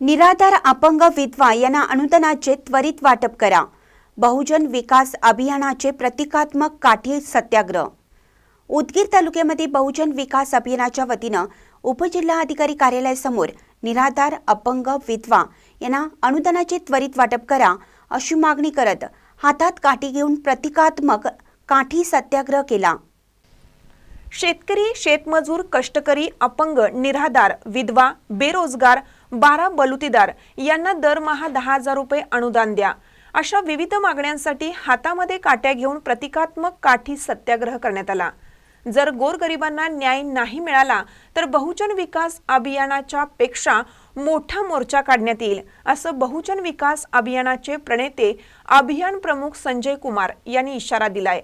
निराधार अपंग विधवा यांना अनुदानाचे त्वरित वाटप करा. बहुजन विकास अभियानाचे प्रतिकात्मक काठी सत्याग्रह. उदगीर तालुक्यामध्ये बहुजन विकास अभियानाच्या वतीनं उपजिल्हाधिकारी कार्यालयासमोर निराधार अपंग विधवा यांना अनुदानाचे त्वरित वाटप करा अशी मागणी करत हातात काठी घेऊन प्रतिकात्मक काठी सत्याग्रह केला. शेतकरी शेतमजूर कष्टकरी अपंग निराधार विधवा बेरोजगार बारा बलुतीदार यांना दरमहा दहा हजार रुपये अनुदान द्या. अशा विविध मागण्यांसाठी हातामध्ये काट्या घेऊन प्रतिकात्मक काठी सत्याग्रह करण्यात आला. जर गोरगरिबांना न्याय नाही मिळाला तर बहुजन विकास अभियानाच्या पेक्षा मोठा मोर्चा काढण्यात येईल असं बहुजन विकास अभियानाचे प्रणेते अभियान प्रमुख संजय कुमार यांनी इशारा दिलाय.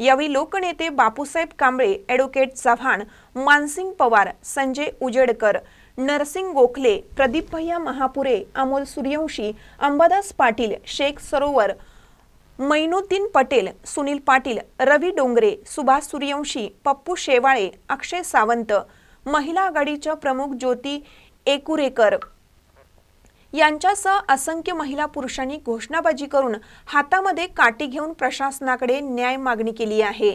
यावेळी लोकनेते बापूसाहेब कांबळे ॲडव्होकेट चव्हाण मानसिंग पवार संजय उजेडकर नरसिंग गोखले प्रदीप भैया महापुरे अमोल सूर्यवंशी अंबादास पाटील शेख सरोवर मैनुद्दीन पटेल सुनील पाटील रवी डोंगरे सुभाष सूर्यवंशी पप्पू शेवाळे अक्षय सावंत महिला आघाडीच्या प्रमुख ज्योती एकुरेकर. यांच्यासह असंख्य महिला पुरुषांनी घोषणाबाजी करून हातामध्ये काठी घेऊन प्रशासनाकडे न्याय मागणी केली आहे.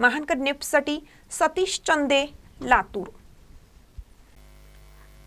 महानकर नेप्टसाठी सतीश चंदे लातूर.